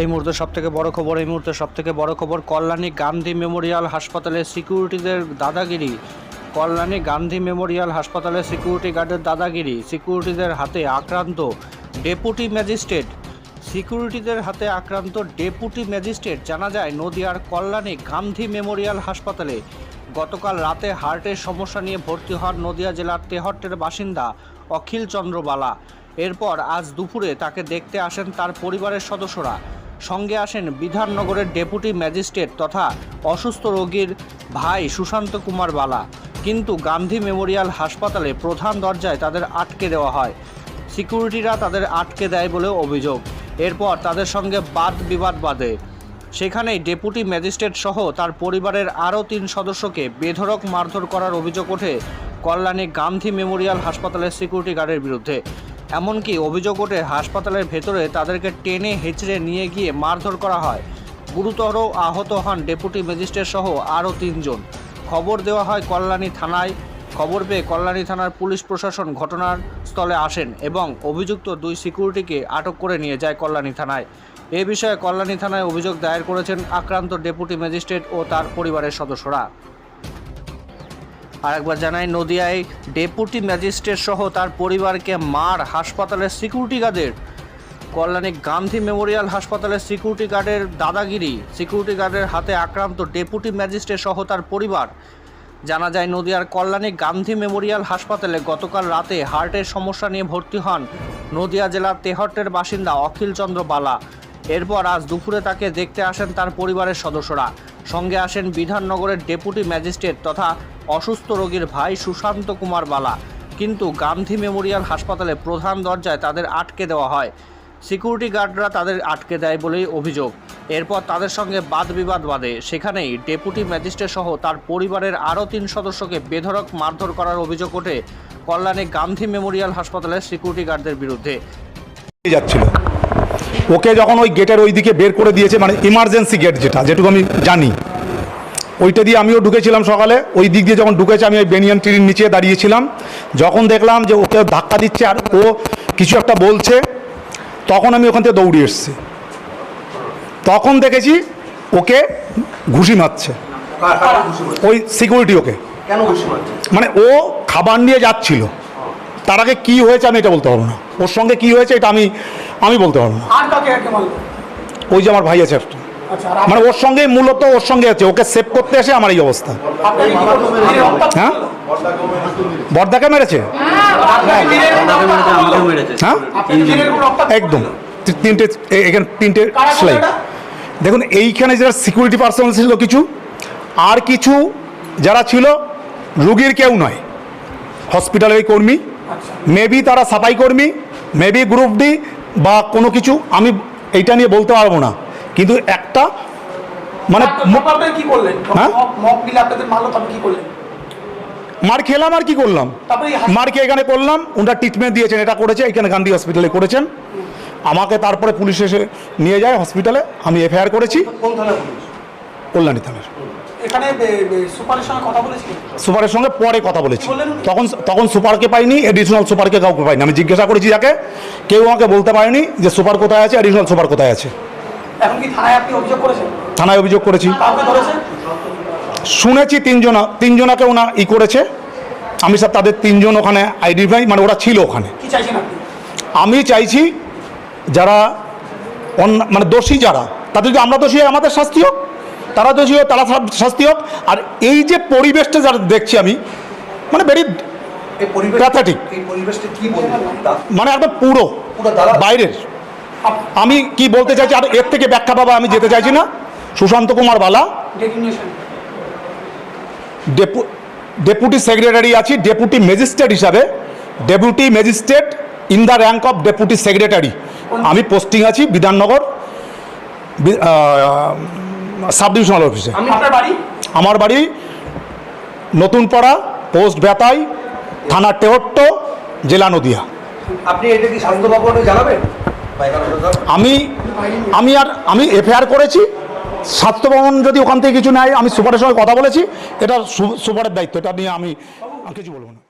এই মুহূর্তে সব থেকে বড় খবর, এই মুহূর্তে সব থেকে বড় খবর, কল্যাণী গান্ধী মেমোরিয়াল হাসপাতালের সিকিউরিটিদের দাদাগিরি। কল্যাণী গান্ধী মেমোরিয়াল হাসপাতালের সিকিউরিটি গার্ডের দাদাগিরি, সিকিউরিটিদের হাতে আক্রান্ত ডেপুটি ম্যাজিস্ট্রেট। সিকিউরিটিদের হাতে আক্রান্ত ডেপুটি ম্যাজিস্ট্রেট জানা যায় নদিয়ার কল্যাণী গান্ধী মেমোরিয়াল হাসপাতালে গতকাল রাতে হার্টের সমস্যা নিয়ে ভর্তি হন নদিয়া জেলার তেহট্টের বাসিন্দা অখিল চন্দ্র বালা। এরপর আজ দুপুরে তাকে দেখতে আসেন তার পরিবারের সদস্যরা। সঙ্গে আসেন বিধাননগরের ডেপুটি ম্যাজিস্ট্রেট তথা অসুস্থ রোগীর ভাই সুশান্ত কুমার বালা। কিন্তু গান্ধী মেমোরিয়াল হাসপাতালে প্রধান দরজায় তাদের আটকে দেওয়া হয়। সিকিউরিটিরা তাদের আটকে দেয় বলে অভিযোগ। এরপর তাদের সঙ্গে বাদ বিবাদ বাঁধে সেখানেই ডেপুটি ম্যাজিস্ট্রেট সহ তার পরিবারের আরও তিন সদস্যকে বেধড়ক মারধর করার অভিযোগ ওঠে কল্যাণী গান্ধী মেমোরিয়াল হাসপাতালের সিকিউরিটি গার্ডের বিরুদ্ধে। এমনকি অভিযোগ ওঠে হাসপাতালের ভেতরে তাদেরকে টেনে হেঁচড়ে নিয়ে গিয়ে মারধর করা হয়। গুরুতর আহত হন ডেপুটি ম্যাজিস্ট্রেট সহ আরও তিনজন। খবর দেওয়া হয় কল্যাণী থানায় খবর পেয়ে কল্যাণী থানার পুলিশ প্রশাসন ঘটনার স্থলে আসেন এবং অভিযুক্ত দুই সিকিউরিটিকে আটক করে নিয়ে যায় কল্যাণী থানায়। এ বিষয়ে কল্যাণী থানায় অভিযোগ দায়ের করেছেন আক্রান্ত ডেপুটি ম্যাজিস্ট্রেট ও তার পরিবারের সদস্যরা। আরেকবার জানাই, নদিয়ায় ডেপুটি ম্যাজিস্ট্রেট সহ তার পরিবারকে মার হাসপাতালের সিকিউরিটি গার্ডের কল্যাণী গান্ধী মেমোরিয়াল হাসপাতালের সিকিউরিটি গার্ডের দাদাগিরি, সিকিউরিটি গার্ডের হাতে আক্রান্ত ডেপুটি ম্যাজিস্ট্রেট সহ তার পরিবার জানা যায়, নদিয়ার কল্যাণী গান্ধী মেমোরিয়াল হাসপাতালে গতকাল রাতে হার্টের সমস্যা নিয়ে ভর্তি হন নদিয়া জেলার তেহট্টের বাসিন্দা অখিল চন্দ্র বালা। এরপর আজ দুপুরে তাকে দেখতে আসেন তার পরিবারের সদস্যরা। সঙ্গে আসেন বিধাননগরের ডেপুটি ম্যাজিস্ট্রেট তথা অসুস্থ রোগীর ভাই সুশান্ত কুমার বালা। কিন্তু গান্ধী মেমোরিয়াল হাসপাতালে প্রধান দরজায় তাদের আটকে দেওয়া হয়। সিকিউরিটি গার্ডরা তাদের আটকে দেয় বলেই অভিযোগ। এরপর তাদের সঙ্গে বাদ বিবাদ বাঁধে। সেখানেই ডেপুটি ম্যাজিস্ট্রেট সহ তার পরিবারের আরও তিন সদস্যকে বেধড়ক মারধর করার অভিযোগ ওঠে কল্যাণে গান্ধী মেমোরিয়াল হাসপাতালের সিকিউরিটি গার্ডদের বিরুদ্ধে। যাচ্ছিল? ওকে যখন ওই গেটের ওই দিকে বের করে দিয়েছে মানে ইমার্জেন্সি গেট যেটা, যেটুকু আমি জানি, ওইটা দিয়ে আমিও ঢুকেছিলাম সকালে। ওই দিক দিয়ে যখন ঢুকেছে, আমি ওই বেনিয়ান ট্রির নিচে দাঁড়িয়েছিলাম। যখন দেখলাম যে ওকে ধাক্কা দিচ্ছে আর ও কিছু একটা বলছে, তখন আমি ওখান থেকে দৌড়ে এসেছি। তখন দেখেছি ওকে ঘুষি মারছে। ওই সিকিউরিটি ওকে। কেন ঘুষি মারছে? মানে ও খাবার নিয়ে যাচ্ছিল। তার আগে কী হয়েছে আমি এটা বলতে পারব না। ওর সঙ্গে কী হয়েছে এটা আমি আমি বলতে পারব না। ওই যে আমার ভাই আছে একটা। আচ্ছা মানে ওর সঙ্গে মূলত ওর সঙ্গে আছে। ওকে সেভ করতে এসে আমার এই অবস্থা। হ্যাঁ? বর্দাকে মেরেছে? হ্যাঁ? একদম। তিনটে এখানে তিনটে কারা করল সেলাই এটা? দেখুন এইখানে যারা সিকিউরিটি পার্সন ছিল কিছু আর কিছু যারা ছিল রুগীর কেউ নয়। হসপিটালের কর্মী। মেবি তারা সাফাই কর্মী মেবি গ্রুপ ডি বা কোনো কিছু আমি এইটা নিয়ে বলতে পারব না। কিন্তু একটা মানে হ্যাঁ? মার খেলাম আর কি করলাম? মারকে এখানে করলাম ওনারা ট্রিটমেন্ট দিয়েছেন এটা করেছে এখানে গান্ধী হসপিটালে করেছেন। আমাকে তারপরে পুলিশ এসে নিয়ে যায় হসপিটালে আমি এফআইআর করেছি। কল্যাণী থানার। সুপারের সঙ্গে পরে কথা বলেছি। তখন তখন সুপারকে পাইনি এডিশনাল সুপারকে কাউকে পাইনি। আমি জিজ্ঞাসা করেছি যাকে কেউ আমাকে বলতে পারেনি যে সুপার কোথায় আছে এডিশনাল সুপার কোথায় আছে। থানায় অভিযোগ করেছি। শুনেছি তিনজনা তিনজনাকে ওনা ই করেছে। আমি স্যার তাদের তিনজন ওখানে আইডেন্টিফাই মানে ওরা ছিল ওখানে। আমি চাইছি যারা অন্য- মানে দোষী যারা তাদের যদি আমরা দোষী হয় আমাদের শাস্তি হোক। তারা দোষী হোক তারা শাস্তি হোক। আর এই যে পরিবেশটা যারা দেখছি আমি মানে ভেরি এই প্যাথেটিক মানে একদম পুরো পুরো বাইরের। আমি কি বলতে চাইছি আর এর থেকে ব্যাখ্যা পাবা আমি যেতে চাইছি না। সুশান্ত কুমার বালা। ডেপু ডেপুটি সেক্রেটারি আছি ডেপুটি ম্যাজিস্ট্রেট হিসাবে। Deputy magistrate in the rank of deputy secretary. আমি পোস্টিং আছি বিধাননগর সাব ডিভিশনাল অফিসে আমার বাড়ি নতুন পাড়া পোস্ট বেতাই থানা টেহট্ট জেলা নদিয়া। আপনি এটা কি স্বাস্থ্য ভবনে জানাবেন? আমি আমি আর আমি এফআইআর করেছি। স্বাস্থ্য ভবন যদি ওখান থেকে কিছু নেয় আমি সুপারের সঙ্গে কথা বলেছি। এটা সুপারের দায়িত্ব এটা নিয়ে আমি কিছু বলব না।